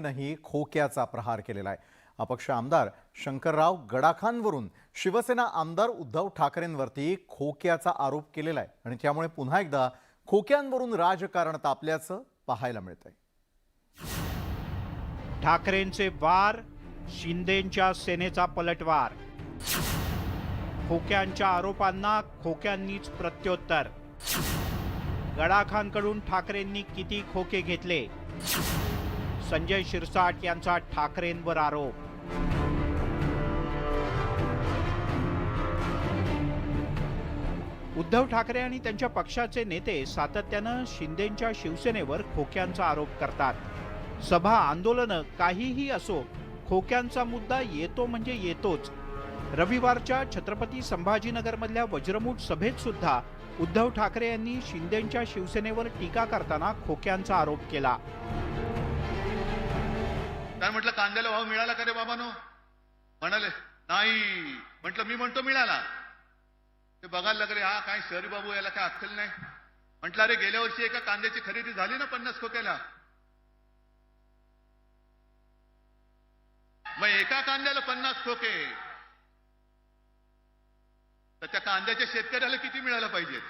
नही खोक्याचा प्रहार केलेला आहे. अपक्ष आमदार शंकरराव गडाखांवरून शिवसेना आमदार उद्धव ठाकरेंवरती खोक्याचा आरोप केलेला आहे आणि त्यामुळे पुन्हा एकदा खोक्यांवरून राजकारण तापल्याचं पाहायला मिळतंय. ठाकरेंचे वार शिंदेच्या सेनेचा पलटवार. खोक्यांच्या आरोपांना खोक्यांनीच प्रत्युत्तर. गडाखांकडून ठाकरेंनी किती खोके घेतले? संजय शिरसाट यांचा ठाकरेंवर आरोप. उद्धव ठाकरे आणि त्यांच्या पक्षाचे नेते सातत्यानं शिंदेंच्या शिवसेनेवर खोक्यांचा आरोप करतात. सभा आंदोलनं काहीही असो खोक्यांचा मुद्दा येतो म्हणजे येतोच. रविवारच्या छत्रपती संभाजीनगरमधल्या वज्रमूठ सभेत सुद्धा उद्धव ठाकरे यांनी शिंदेंच्या शिवसेनेवर टीका करताना खोक्यांचा आरोप केला. काय म्हटलं कांद्याला भाव मिळाला का रे बाबानो? म्हणाले नाही. म्हटलं मी म्हणतो मिळाला. ते बघायला लागले हा काय शहरी बाबू याला काय अक्कल नाही? म्हटलं अरे गेल्या वर्षी एका कांद्याची खरेदी झाली ना पन्नास खोक्याला? मग एका कांद्याला पन्नास खोके. तर त्या कांद्याच्या शेतकऱ्याला किती मिळायला पाहिजेत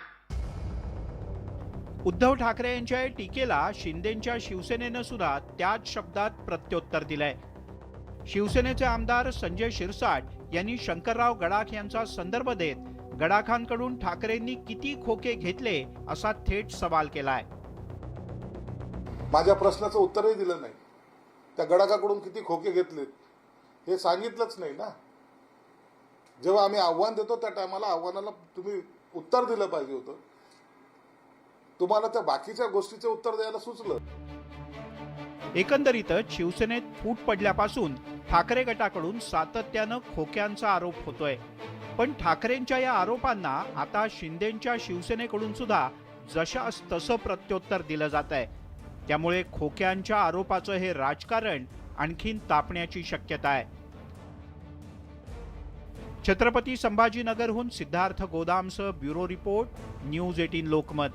उद्धव ठाकरे यांच्या टीकेला शिंदेंच्या शिवसेनेनं सुद्धा त्याच शब्दात प्रत्युत्तर दिलंय. शिवसेनेचे आमदार संजय शिरसाट यांनी शंकरराव गडाख यांचा संदर्भ देत गडाखांकडून ठाकरेंनी किती खोके घेतले असा थेट सवाल केलाय. माझ्या प्रश्नाचं उत्तरही दिलं नाही. त्या गडाकाकडून किती खोके घेतलेत हे सांगितलंच नाही ना. जेव्हा आम्ही आव्हान देतो त्या टायमाला आव्हानाला तुम्ही उत्तर दिलं पाहिजे होतं. तुम्हाला त्या बाकीच्या गोष्टीचं उत्तर द्यायला सुचलं. एकंदरीतच शिवसेनेत फूट पडल्यापासून ठाकरे गटाकडून सातत्यानं खोक्यांचा आरोप होतोय. पण ठाकरेंच्या या आरोपांना आता शिंदेंच्या शिवसेनेकडून सुद्धा जशास तसं प्रत्युत्तर दिलं जात आहे त्यामुळे खोक्यांच्या आरोपाचं हे राजकारण आणखीन तापण्याची शक्यता आहे. छत्रपती संभाजीनगरहून Siddharth गोदामसह bureau report news eighteen Lokmat.